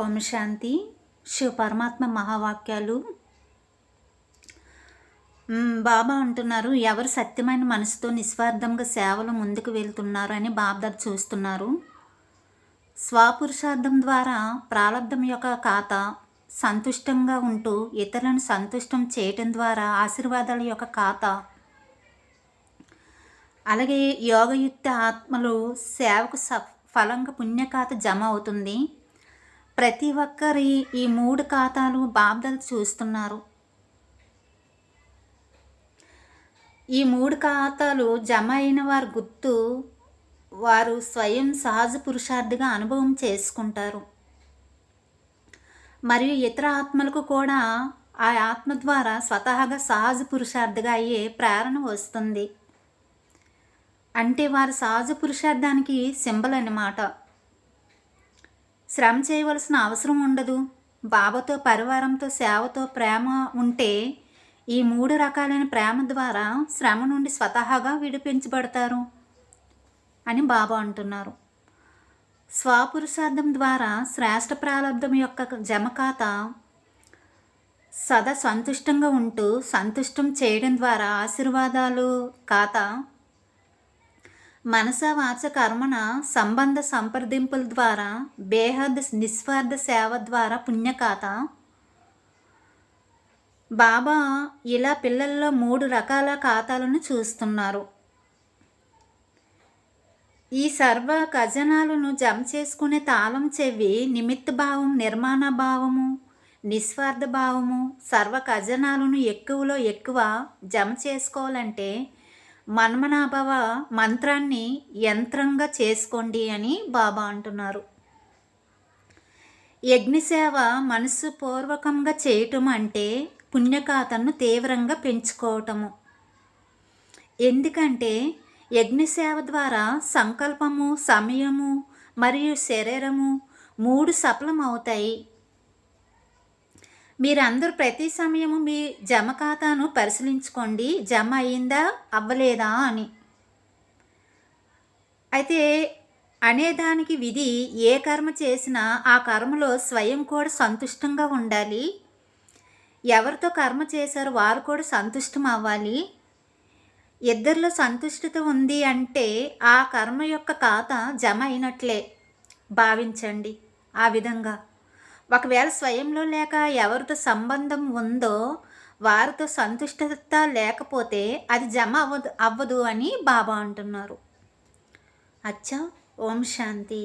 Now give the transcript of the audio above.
ఓం శాంతి శివ పరమాత్మ మహావాక్యాలు. బాబా అంటున్నారు ఎవరు సత్యమైన మనసుతో నిస్వార్థంగా సేవలు ముందుకు వెళ్తున్నారు అని బాబ్దాద్ చూస్తున్నారు. స్వపురుషార్థం ద్వారా ప్రారంధం యొక్క ఖాతా సంతుష్టంగా ఉంటూ ఇతరులను సంతుష్టం చేయటం ద్వారా ఆశీర్వాదాల యొక్క ఖాతా. అలాగే యోగయుక్త ఆత్మలు సేవకు స ఫలంగా పుణ్యఖాత జమ అవుతుంది. ప్రతి ఒక్కరి ఈ మూడు ఖాతాలు బాబ్దలు చూస్తున్నారు. ఈ మూడు ఖాతాలు జమ అయిన వారి గుర్తు వారు స్వయం సహజ పురుషార్థిగా అనుభవం చేసుకుంటారు. మరియు ఇతర ఆత్మలకు కూడా ఆ ఆత్మ ద్వారా స్వతహాగా సహజ పురుషార్థిగా అయ్యే ప్రేరణ వస్తుంది. అంటే వారి సహజ పురుషార్థానికి సింబల్ అన్నమాట. శ్రమ చేయవలసిన అవసరం ఉండదు. బాబాతో పరివారంతో సేవతో ప్రేమ ఉంటే ఈ మూడు రకాలైన ప్రేమ ద్వారా శ్రమ నుండి స్వతహాగా విడిపించబడతారు అని బాబా అంటున్నారు. స్వపురుషార్థం ద్వారా శ్రేష్ఠ ప్రారంధం యొక్క జమకాత సదా సంతుష్టంగా ఉంటూ సంతుష్టం చేయడం ద్వారా ఆశీర్వాదాలు ఖాతా మనస వాచ కర్మణ సంబంధ సంప్రదింపుల ద్వారా బేహద్ నిస్వార్థ సేవ ద్వారా పుణ్యకాత. బాబా ఇలా పిల్లల్లో మూడు రకాల ఖాతాలను చూస్తున్నారు. ఈ సర్వ ఖజనాలను జమ చేసుకునే తాళం చెవి నిమిత్త భావం నిర్మాణ భావము నిస్వార్థ భావము సర్వ ఖజనాలను ఎక్కువలో ఎక్కువ జమ చేసుకోవాలంటే మన్మనాభవ మంత్రాన్ని యంత్రంగా చేసుకోండి అని బాబా అంటున్నారు. యజ్ఞసేవ మనసు పూర్వకంగా చేయటం అంటే పుణ్యకాతను తీవ్రంగా పెంచుకోవటము. ఎందుకంటే యజ్ఞసేవ ద్వారా సంకల్పము సమయము మరియు శరీరము మూడు సఫలం అవుతాయి మీరందరూ ప్రతి సమయము మీ జమ ఖాతాను పరిశీలించుకోండి. జమ అయిందా అవ్వలేదా అని. అయితే అనేదానికి విధి ఏ కర్మ చేసినా ఆ కర్మలో స్వయం కూడా సంతుష్టంగా ఉండాలి. ఎవరితో కర్మ చేశారో వారు కూడా సంతుష్టం అవ్వాలి. ఇద్దరిలో సంతుష్టత ఉంది అంటే ఆ కర్మ యొక్క ఖాతా జమ అయినట్లే భావించండి ఆ విధంగా. ఒకవేళ స్వయంలో లేక ఎవరితో సంబంధం ఉందో వారితో సంతుష్టత లేకపోతే అది జమ అవ్వదు అవ్వదు అని బాబా అంటున్నారు. అచ్చా ఓం శాంతి.